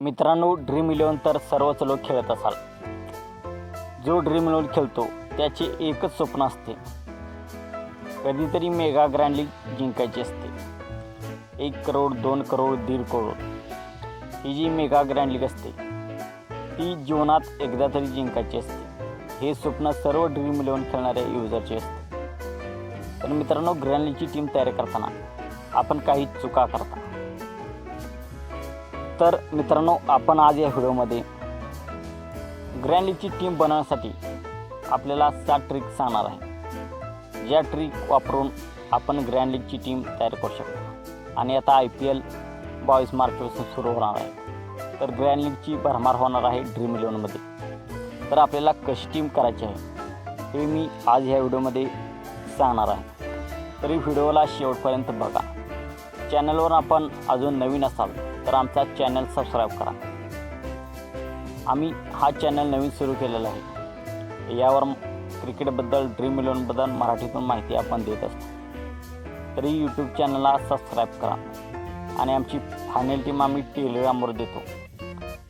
मित्रांनो dream eleven तर सर्वच लोक खेळत असाल. जो ड्रीम इलेवन खेळतो त्याचे एकच स्वप्न असते. कधीतरी मेगा ग्रँड लीग जिंकायची असते. एक करोड दोन करोड दीड करोड. ही जी मेगा ग्रँड लीग असते ती जीवनात एकदा तरी जिंकायची असते. हे स्वप्न सर्व ड्रीम इलेवन खेळणाऱ्या युजरचे असते. पण मित्रांनो ग्रँड लीगची टीम तयार करताना आपण काही चुका करता. तर मित्रांनो आपण आज या व्हिडिओमध्ये ग्रँड लीगची टीम बनवण्यासाठी आपल्याला सात ट्रिक सांगणार आहे. ज्या ट्रिक वापरून आपण ग्रँड लीगची टीम तयार करू शकतो. आणि आता आय पी एल बावीस मार्चपासून सुरू होणार आहे. तर ग्रँड लीगची भरमार होणार आहे ड्रीम इलेवनमध्ये तर आपल्याला कशी टीम करायची आहे हे मी आज ह्या व्हिडिओमध्ये सांगणार आहे. तरी व्हिडिओला शेवटपर्यंत बघा. चॅनलवर आपण अजून नवीन असाल तर आमचा चॅनल सबस्क्राईब करा. आम्ही हा चॅनल नवीन सुरू केलेला आहे. यावर क्रिकेटबद्दल ड्रीम इलेवनबद्दल मराठीतून माहिती आपण देत असतो. तरी यूट्यूब चॅनलला सबस्क्राईब करा. आणि आमची फायनल टीम आम्ही टेलिग्रामवर देतो.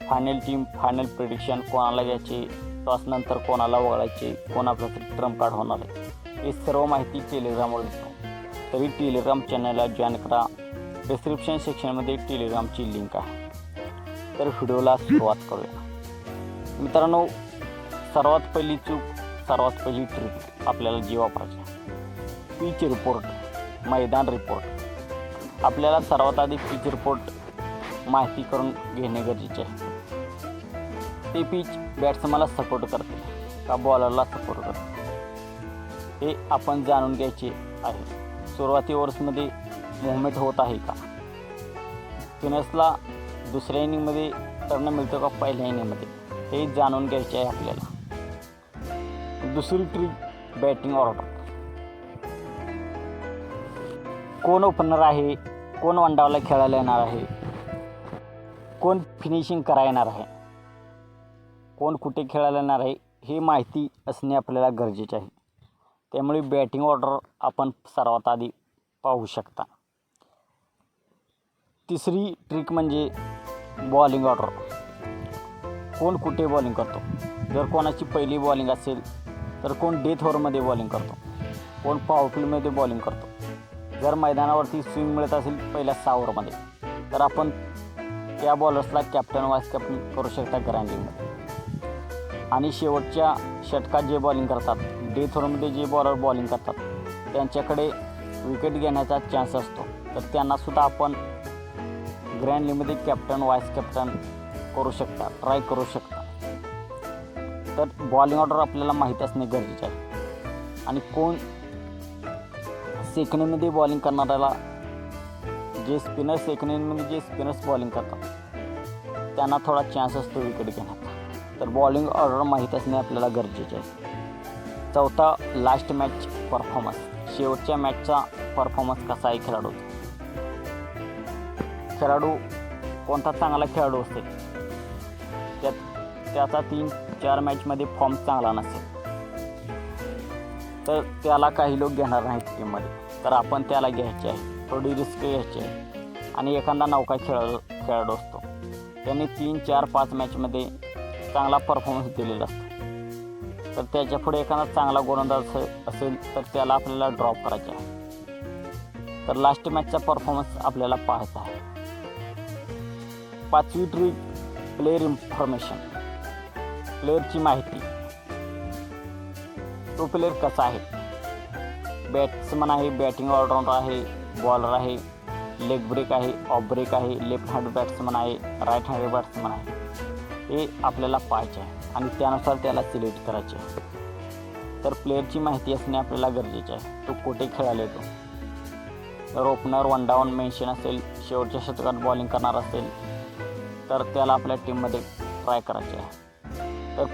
फायनल टीम फायनल प्रिडिक्शन कोणाला घ्यायचे टॉसनंतर कोणाला वळायचे कोणाप्रती ट्रम्प कार्ड होणार आहे हे सर्व माहिती टेलिग्रामवर देतो. तरी टेलिग्राम चॅनलला जॉईन करा. डिस्क्रिप्शन सेक्शनमध्ये टेलिग्रामची लिंक आहे. तर व्हिडिओला सुरुवात करूया. मित्रांनो सर्वात पहिली चूक सर्वात पहिली ट्रिक आपल्याला जी वापरायची पीच रिपोर्ट मैदान रिपोर्ट आपल्याला सर्वात आधी पीच रिपोर्ट माहिती करून घेणे गरजेचे आहे. ते पीच बॅट्समनला सपोर्ट करते का बॉलरला सपोर्ट करते हे आपण जाणून घ्यायचे आहे. सुरुवाती ओव्हर्समध्ये मुवमेंट होत आहे का? फिनसला दुसऱ्या इनिंगमध्ये टर्न मिळतो का पहिल्या इनिंगमध्ये हे जाणून घ्यायचे आहे आपल्याला. दुसरी ट्रिक बॅटिंग ऑर्डर कोण ओपनर आहे? कोण वनडावला खेळायला येणार आहे? कोण फिनिशिंग करा येणार आहे? कोण कुठे खेळायला येणार आहे? हे माहिती असणे आपल्याला गरजेचे आहे. त्यामुळे बॅटिंग ऑर्डर आपण सर्वात आधी पाहू शकता. तिसरी ट्रिक म्हणजे बॉलिंग ऑर्डर कोण कुठे बॉलिंग करतो? जर कोणाची पहिली बॉलिंग असेल तर कोण डेथ ओव्हरमध्ये बॉलिंग करतो? कोण पावरफुलमध्ये बॉलिंग करतो? जर मैदानावरती स्विंग मिळत असेल पहिल्या सहा ओव्हरमध्ये तर आपण त्या बॉलर्सला कॅप्टन वाईस कॅप्टन करू शकता ग्रँडिंगमध्ये आणि शेवटच्या षटकात जे बॉलिंग करतात डेथ ओव्हरमध्ये जे बॉलर बॉलिंग करतात त्यांच्याकडे विकेट घेण्याचा चान्स असतो. तर त्यांनासुद्धा आपण ग्रँड लीगमध्ये कॅप्टन वाईस कॅप्टन करू शकता ट्राय करू शकता. तर बॉलिंग ऑर्डर आपल्याला माहीत असणे गरजेचे आहे. आणि कोण सेकंडमध्ये बॉलिंग करणाऱ्याला जे स्पिनर सेकंडमध्ये जे स्पिनर्स बॉलिंग करतात त्यांना थोडा चान्स असतो विकेट घेण्याचा. तर बॉलिंग ऑर्डर माहीत असणे आपल्याला गरजेचे आहे. चौथा लास्ट मॅच परफॉर्मन्स शेवटच्या मॅचचा परफॉर्मन्स कसा आहे खेळाडूचा? खेळाडू कोणता चांगला खेळाडू असेल त्यात त्याचा तीन चार मॅचमध्ये फॉर्म चांगला नसेल. तर त्याला काही लोक घेणार नाहीत टीममध्ये तर आपण त्याला घ्यायचे आहे. थोडी रिस्क घ्यायची आहे. आणि एखादा नौका खेळाडू खेळाडू असतो. त्याने तीन चार पाच मॅचमध्ये चांगला परफॉर्मन्स दिलेला असतो. तर त्याच्यापुढे एखादा चांगला गोलंदाज असेल तर त्याला आपल्याला ड्रॉप करायचे आहे. तर लास्ट मॅचचा परफॉर्मन्स आपल्याला पाहायचा आहे. पाचवी ट्रिक प्लेअर इन्फॉर्मेशन प्लेअरची माहिती. तो प्लेअर कसा आहे? बॅट्समन आहे बॅटिंग ऑलराऊंडर आहे बॉलर आहे लेग ब्रेक आहे ऑफ ब्रेक आहे लेफ्ट हँड बॅट्समन आहे राईट हँड बॅट्समन आहे. हे आपल्याला पाहायचे आहे आणि त्यानुसार त्याला सिलेक्ट करायचे आहे. तर प्लेअरची माहिती असणे आपल्याला गरजेचे आहे. तो कुठे खेळायला येतो? तर ओपनर वन डाऊन मेन्शन असेल शेवटच्या शतकात बॉलिंग करणार असेल तर त्याला आपल्या टीममध्ये ट्राय करायचे आहे. तर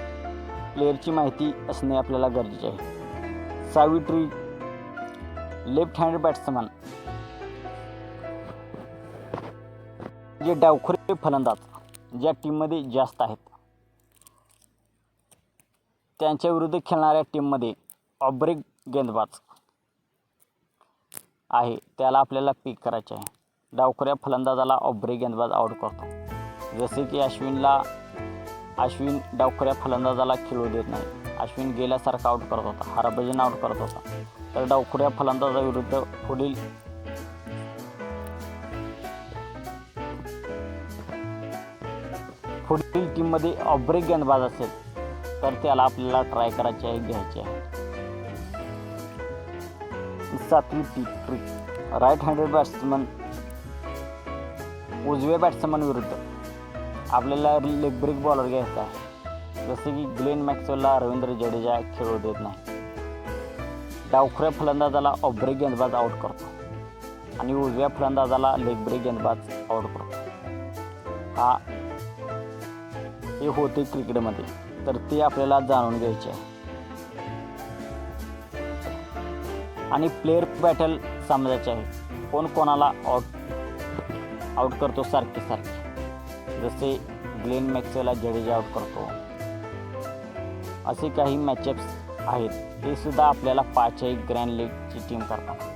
प्लेअरची माहिती असणे आपल्याला गरजेचे आहे. सावित्री लेफ्ट हँड बॅट्समन जे डावखुरे फलंदाज ज्या टीममध्ये जास्त आहेत. त्यांच्या विरुद्ध खेळणाऱ्या टीममध्ये ऑब्रेक गेंदबाज आहे. त्याला आपल्याला पिक करायचे आहे. डावखुऱ्या फलंदाजाला ऑब्रेक गेंदबाज आउट करतो. जसे की अश्विनला अश्विन डावखऱ्या फलंदाजाला खेळू देत नाही. अश्विन गेल्यासारखा आऊट करत होता. हरभजन आऊट करत होता. तर डावखुऱ्या फलंदाजाविरुद्ध पुढील पुढील टीममध्ये ऑब्रेक गेंदबाज असेल तर त्याला आपल्याला ट्राय करायचे आहे घ्यायचे आहे. सातवी टी ट्रिक राईट हँडेड बॅट्समन उजव्या बॅट्समन विरुद्ध. आपल्याला लेग ब्रेक बॉलर घ्यायचा आहे. जसे की ग्लेन मॅक्सवेलला रवींद्र जडेजा खेळू देत नाही. डावखऱ्या फलंदाजाला ऑब्रेक गेंदबाज आऊट करतो. आणि उजव्या फलंदाजाला लेग ब्रेक गेंदबाज आऊट करतो. हा हे होते क्रिकेटमध्ये. तर ते आपल्याला जाणून घ्यायचे आहे. आणि प्लेअर बॅटल समजायचे आहे. कोण कोणाला आउट आउट करतो सारखे सारखे. जसे ग्लेन मॅक्सेला जडेजा आउट करतो. असे काही मॅचअप्स आहेत. ते सुद्धा आपल्याला पाचही ग्रँड लीगची टीम करताना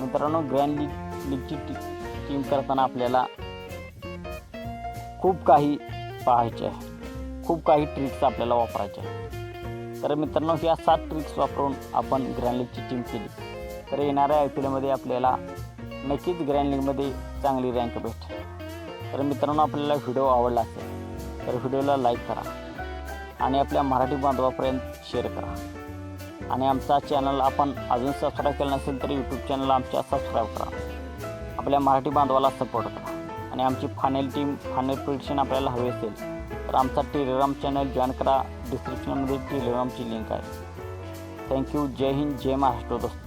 मित्रांनो ग्रँड लीग लीगची टी टीम करताना आपल्याला खूप काही पाहायचे आहे. खूप काही ट्रिक्स आपल्याला वापरायचे आहे. तर मित्रांनो ह्या सात ट्रिक्स वापरून आपण ग्रँड लीगची टीम केली. तर येणाऱ्या आय पी एलमध्ये आपल्याला नक्कीच ग्रँड लीगमध्ये चांगली रँक भेटते तर मित्रांनो आपल्याला व्हिडिओ आवडला असेल तर व्हिडिओला लाईक करा आणि आपल्या मराठी बांधवापर्यंत शेअर करा. आणि आमचा चॅनल आपण अजून सबस्क्राईब केला नसेल तर यूट्यूब चॅनल आमच्या सबस्क्राईब करा. आपल्या मराठी बांधवाला सपोर्ट करा. आणि आमची फायनल टीम फायनल प्रिडिक्शन आपल्याला हवी असेल तर आमचा टेलिग्राम चॅनल जॉईन करा. डिस्क्रिप्शनमध्ये टेलिग्रामची लिंक आहे. थँक्यू जय हिंद जय महाराष्ट्र दोस्त.